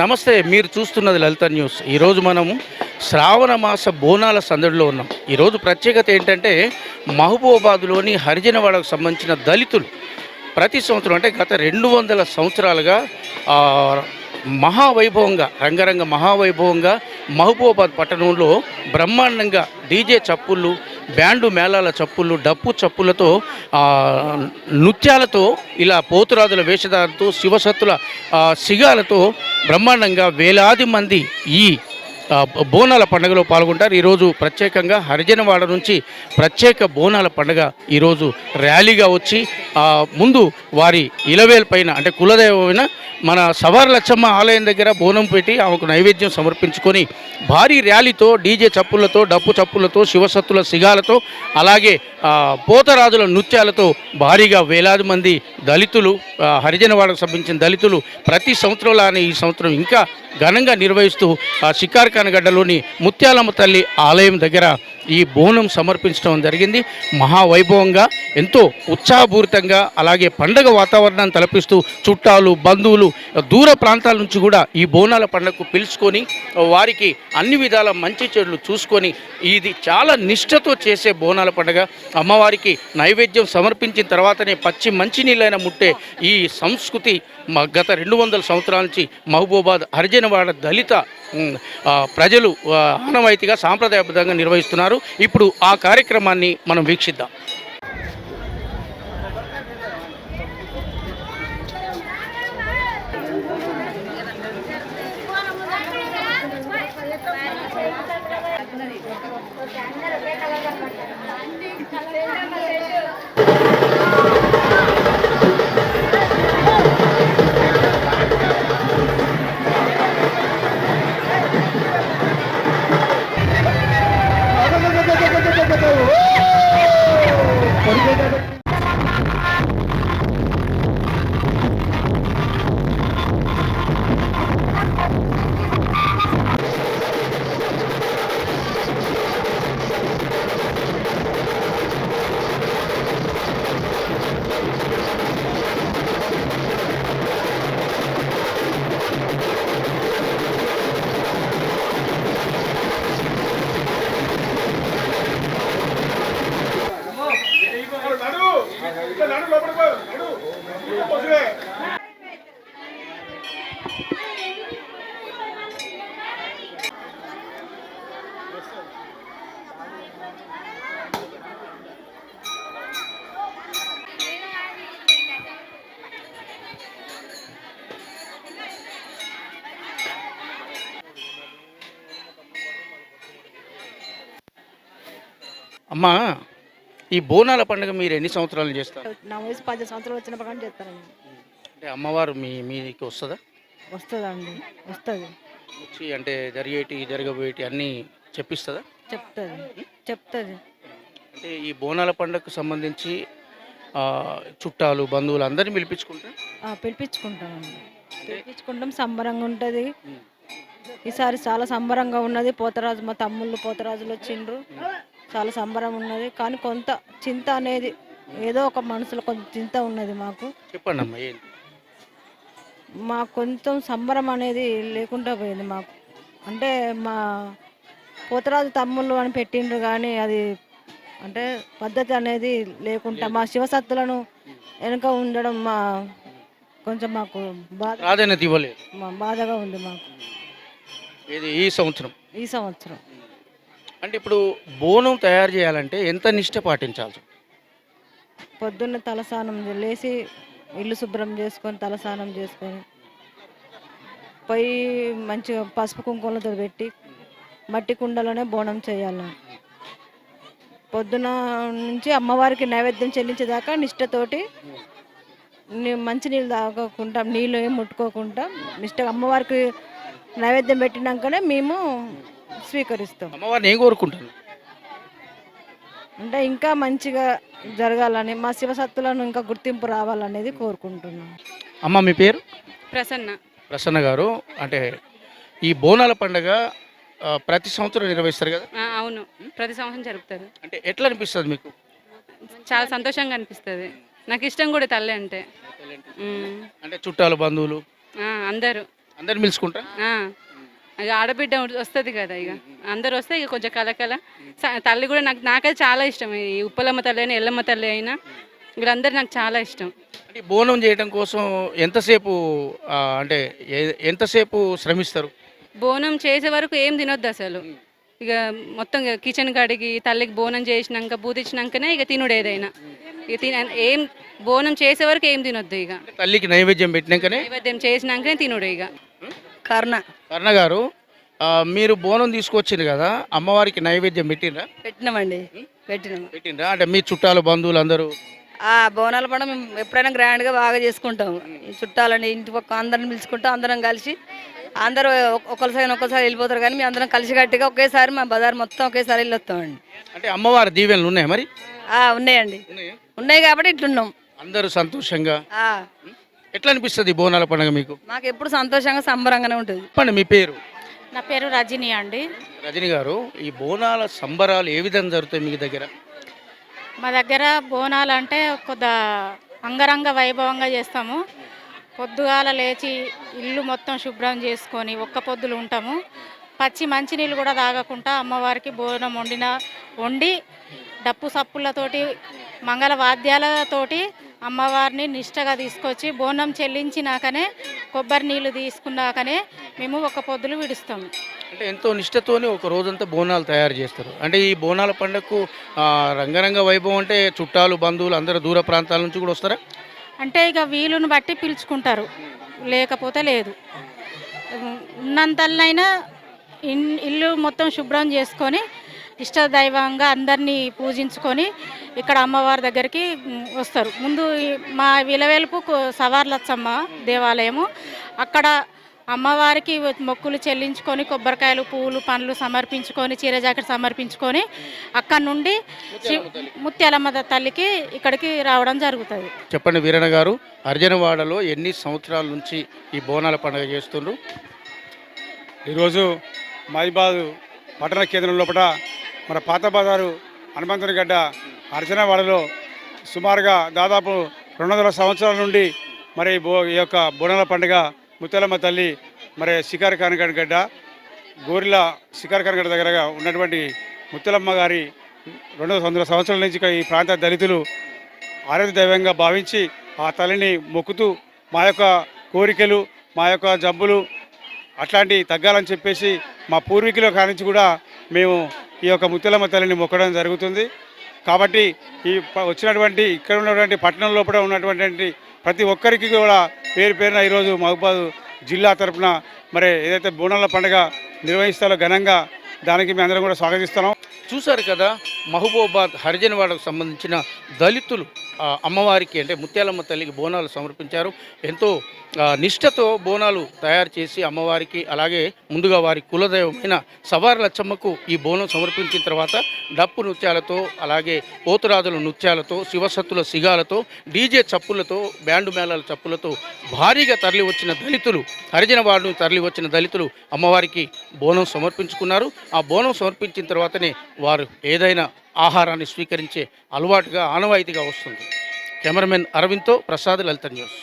నమస్తే మీరు చూస్తున్నది లలిత న్యూస్. ఈరోజు మనము శ్రావణ మాస బోనాల సందడిలో ఉన్నాం. ఈరోజు ప్రత్యేకత ఏంటంటే మహబూబాబాద్లోని హరిజనవాడకు సంబంధించిన దళితులు ప్రతి సంవత్సరం అంటే గత రెండు వందల సంవత్సరాలుగా మహావైభవంగా రంగరంగ మహావైభవంగా మహబూబాబాద్ పట్టణంలో బ్రహ్మాండంగా డీజే చప్పుళ్ళు బ్యాండు మేళాల చప్పులు డప్పు చప్పులతో నృత్యాలతో ఇలా పోతురాజుల వేషధారతో శివసత్తుల సిగాలతో బ్రహ్మాండంగా వేలాది మంది ఈ బోనాల పండుగలో పాల్గొంటారు. ఈరోజు ప్రత్యేకంగా హరిజనవాడ నుంచి ప్రత్యేక బోనాల పండుగ ఈరోజు ర్యాలీగా వచ్చి ముందు వారి ఇలవేల్ పైన అంటే కులదైవమైన మన సవార్ లచ్చమ్మ ఆలయం దగ్గర బోనం పెట్టి ఆమెకు నైవేద్యం సమర్పించుకొని భారీ ర్యాలీతో డీజే చప్పులతో డప్పు చప్పులతో శివసత్తుల సిగాలతో అలాగే పోతరాజుల నృత్యాలతో భారీగా వేలాది మంది దళితులు ఆ, హరిజనవాడకు సంబంధించిన దళితులు ప్రతి సంవత్సరంలానే ఈ సంవత్సరం ఇంకా ఘనంగా నిర్వహిస్తూ ఆ తారకానగడ్డలోని ముత్యాలమ్మ తల్లి ఆలయం దగ్గర ఈ బోనం సమర్పించడం జరిగింది. మహావైభవంగా ఎంతో ఉత్సాహపూరితంగా అలాగే పండగ వాతావరణాన్ని తలపిస్తూ చుట్టాలు బంధువులు దూర ప్రాంతాల నుంచి కూడా ఈ బోనాల పండుగకు పిలుచుకొని వారికి అన్ని విధాల మంచి చెడులు చూసుకొని ఇది చాలా నిష్ఠతో చేసే బోనాల పండుగ. అమ్మవారికి నైవేద్యం సమర్పించిన తర్వాతనే పచ్చి మంచినీళ్ళైన ముట్టే ఈ సంస్కృతి. గత రెండు వందల సంవత్సరాల నుంచి మహబూబాద్ హరిజనవాడ దళిత ప్రజలు ఆనవాయితీగా సాంప్రదాయబద్ధంగా నిర్వహిస్తున్నారు. ఇప్పుడు ఆ కార్యక్రమాన్ని మనం వీక్షిద్దాం. అమ్మా ఈ బోనాల పండుగ మీరు ఎన్ని సంవత్సరాలు చేస్తారు? నా వయసు పది సంవత్సరాలు వచ్చిన చేస్తానండి అంటే అమ్మవారు మీ మీకి వస్తుందా? వస్తుందండి వస్తుంది. వచ్చి అంటే జరిగేటి జరగబోయేటి అన్నీ చెప్పిస్తుందా? చెప్తుంది చెప్తుంది. అంటే ఈ బోనాల పండుగకు సంబంధించి ఆ, చుట్టాలు బంధువులు అందరినీ పిలిపించుకుంటారు? పిలిపించుకుంటామండి. పిలిపించుకుంటాం సంబరంగా ఉంటుంది. ఈసారి చాలా సంబరంగా ఉన్నది. పోతరాజు మా తమ్ముళ్ళు పోతరాజులు వచ్చిండ్రు. చాలా సంబరం ఉన్నది. కానీ కొంత చింత అనేది ఏదో ఒక మనసులో కొంత చింత ఉన్నది మాకు. చెప్పండి అమ్మా ఏంటి? మా కొంచెం సంబరం అనేది లేకుండా పోయింది మాకు. అంటే మా పోతరాజు తమ్ముళ్ళు అని పెట్టిండ్రు కానీ అది అంటే పద్ధతి అనేది లేకుండా మా శివసత్తులను వెనుక ఉండడం మా కొంచెం మాకు బాధ ప్రాధాన్యత ఇవ్వలేదు. మా బాధగా ఉంది మాకు. ఇది ఈ సంవత్సరం? ఈ సంవత్సరం. అంటే ఇప్పుడు బోనం తయారు చేయాలంటే ఎంత నిష్ట పాటించాల్సి? ఉంటుంది? పొద్దున్న తలస్నానం చే- లేచి ఇల్లు శుభ్రం చేసుకొని తలస్నానం చేసుకొని పొయ్యి మంచిగా పసుపు కుంకుమలతో పెట్టి మట్టి కుండలోనే బోనం చేయాలి. పొద్దున నుంచి అమ్మవారికి నైవేద్యం చెల్లించేదాకా నిష్టతోటి మంచి నీళ్ళు తాగకుండా నీళ్ళు ఏం ముట్టుకోకుండా నిష్ట అమ్మవారికి నైవేద్యం పెట్టినాకనే మేము స్వీకరిస్తాం. అమ్మవారిని ఏం కోరుకుంటాను అంటే ఇంకా మంచిగా జరగాలని మా శివసత్తులను ఇంకా గుర్తింపు రావాలనేది కోరుకుంటున్నాం. అమ్మ మీ పేరు? ప్రసన్న. ప్రసన్న గారు అంటే ఈ బోనాల పండుగ ప్రతి సంవత్సరం నిర్వహిస్తారు కదా? ఆ, అవును. ప్రతి సంవత్సరం జరుపుతారు. అంటే ఎట్లా అనిపిస్తుంది మీకు? చాలా సంతోషంగా అనిపిస్తుంది. నాకు ఇష్టం కూడా తల్లి అంటే. ఉమ్. అంటే చుట్టాలు బంధువులు? ఆ, అందరూ. అందరిని పిలుచుకుంటా ఆ. ఇక ఆడబిడ్డ వస్తుంది కదా ఇక. అందరు వస్తే ఇక కొంచెం కలకల తల్లి కూడా నాకు నాకైతే చాలా ఇష్టం. ఈ ఉప్పలమ్మ తల్లి అయినా ఎల్లమ్మ తల్లి అయినా వీళ్ళందరూ నాకు చాలా ఇష్టం. అంటే బోనం చేయడం కోసం ఎంతసేపు అంటే ఎంతసేపు శ్రమిస్తారు? బోనం చేసే వరకు ఏం తినొద్దు అసలు. ఇక మొత్తం కిచెన్ కడిగి తల్లికి బోనం చేసినాక బూదిచ్చినాకనే ఇక తినుడు ఏదైనా. ఇక తిన ఏం బోనం చేసే వరకు ఏం తినొద్దు ఇక. తల్లికి నైవేద్యం పెట్టినాకనే? నైవేద్యం చేసినాకనే తినుడు ఇక. కర్ణ. కర్ణ గారు ఆ, మీరు బోనం తీసుకొచ్చింది కదా అమ్మవారికి నైవేద్యం పెట్టిండ్రా? పెట్టినామండి. పెట్టినాము. పెట్టిండ్రా? అంటే మీ చుట్టాలు బంధువులు అందరూ? ఆ బోనాల పండుగ మేము ఎప్పుడైనా గ్రాండ్గా బాగా చేసుకుంటాం ఈ చుట్టాలని ఇంటి పక్క అందరిని పిలుచుకుంటాం అందరం కలిసి అందరూ ఒక- ఒకరిసారి ఒకసారి వెళ్ళిపోతారు కానీ మేము అందరం కలిసి గట్టిగా ఒకేసారి మా బజార్ మొత్తం ఒకేసారి వెళ్ళొస్తామండి. అంటే అమ్మవారి దీవెనలు ఉన్నాయి మరి? ఆ, ఉన్నాయండి. ఉన్నాయి? కాబట్టి ఇట్లున్నాం. అందరూ సంతోషంగా? ఆ, ఎట్లా అనిపిస్తుంది బోనాల పండుగ మీకు? మాకు ఎప్పుడు సంతోషంగా సంబరంగానే ఉంటుంది. చెప్పండి మీ పేరు? నా పేరు రజని అండి. రజని గారు ఈ బోనాల సంబరాలు ఏ విధంగా జరుగుతాయి మీ దగ్గర? మా దగ్గర బోనాలు అంటే కొద్ద అంగరంగ వైభవంగా చేస్తాము. పొద్దుగాల లేచి ఇల్లు మొత్తం శుభ్రం చేసుకొని ఒక్క పొద్దులు ఉంటాము. పచ్చి మంచినీళ్ళు కూడా తాగకుండా అమ్మవారికి బోనం వండిన వండి డప్పు సప్పులతోటి మంగళ వాద్యాలతోటి అమ్మవారిని నిష్టగా తీసుకొచ్చి బోనం చెల్లించినాకనే కొబ్బరి నీళ్ళు తీసుకున్నాకనే మేము ఒక్క పొద్దులు విడుస్తాము అంటే ఎంతో నిష్టతోని ఒక రోజంతా బోనాలు తయారు చేస్తారు. అంటే ఈ బోనాల పండుగకు రంగరంగ వైభవం అంటే చుట్టాలు బంధువులు అందరూ దూర ప్రాంతాల నుంచి కూడా వస్తారా? అంటే ఇక వీలుని బట్టి పిలుచుకుంటారు. లేకపోతే లేదు. ఉన్నంతలైనా ఇన్ ఇల్లు మొత్తం శుభ్రం చేసుకొని ఇష్టదైవంగా అందరినీ పూజించుకొని ఇక్కడ అమ్మవారి దగ్గరికి వస్తారు. ముందు మా విలవేలుపు సవార్లచ్చమ్మ దేవాలయము. అక్కడ అమ్మవారికి మొక్కులు చెల్లించుకొని కొబ్బరికాయలు పువ్వులు పండ్లు సమర్పించుకొని చీర జాకెట్ సమర్పించుకొని అక్కడ నుండి ముత్యాలమ్మ తల్లికి ఇక్కడికి రావడం జరుగుతుంది. చెప్పండి వీరణ గారు అర్జనవాడలో ఎన్ని సంవత్సరాల నుంచి ఈ బోనాల పండుగ చేస్తుండ్రు? ఈరోజు మైబాదు పట్టణ కేంద్రం లోపల మన పాత బజారు హనుమంతుని గడ్డ అర్చనవాడలో సుమారుగా దాదాపు రెండు వందల సంవత్సరాల నుండి మరి బో ఈ యొక్క బోనాల పండుగ ముత్యాలమ్మ తల్లి మరి శిఖర్ కానగడ్ గడ్డ గోరిల శిఖర్ కానగడ్డ దగ్గరగా ఉన్నటువంటి ముత్యాలమ్మ గారి రెండు వందల సంవత్సరాల నుంచి ఈ ప్రాంత దళితులు ఆరోగ్య దైవంగా భావించి ఆ తల్లిని మొక్కుతూ మా యొక్క కోరికలు మా యొక్క జబ్బులు అట్లాంటివి తగ్గాలని చెప్పేసి మా పూర్వీకుల కానించి కూడా మేము ఈ యొక్క ముత్యాలమ్మ తల్లిని మొక్కడం జరుగుతుంది. కాబట్టి ఈ వచ్చినటువంటి ఇక్కడ ఉన్నటువంటి పట్టణం లోపల ఉన్నటువంటి ప్రతి ఒక్కరికి కూడా పేరు పేరున ఈరోజు మహబూబాద్ జిల్లా తరఫున మరి ఏదైతే బోనాల పండుగ నిర్వహిస్తారో ఘనంగా దానికి మేము అందరం కూడా స్వాగతిస్తున్నాం. చూశారు కదా మహబూబాబాద్ హరిజనవాడకు సంబంధించిన దళితులు అమ్మవారికి అంటే ముత్యాలమ్మ తల్లికి బోనాలు సమర్పించారు. ఎంతో నిష్ఠతో బోనాలు తయారు చేసి అమ్మవారికి అలాగే ముందుగా వారి కులదైవమైన సవార్ లచ్చమ్మకు ఈ బోనం సమర్పించిన తర్వాత డప్పు నృత్యాలతో అలాగే పోతురాజుల నృత్యాలతో శివసత్తుల సిగాలతో డీజే చప్పులతో బ్యాండు మేళాల చప్పులతో భారీగా తరలి వచ్చిన దళితులు హరిజనవాడను తరలి వచ్చిన దళితులు అమ్మవారికి బోనం సమర్పించుకున్నారు. ఆ బోనం సమర్పించిన తర్వాతనే వారు ఏదైనా ఆహారాన్ని స్వీకరించే అలవాటుగా ఆనవాయితీగా వస్తుంది. కెమెరామెన్ అరవింద్తో ప్రసాద్ లలిత న్యూస్.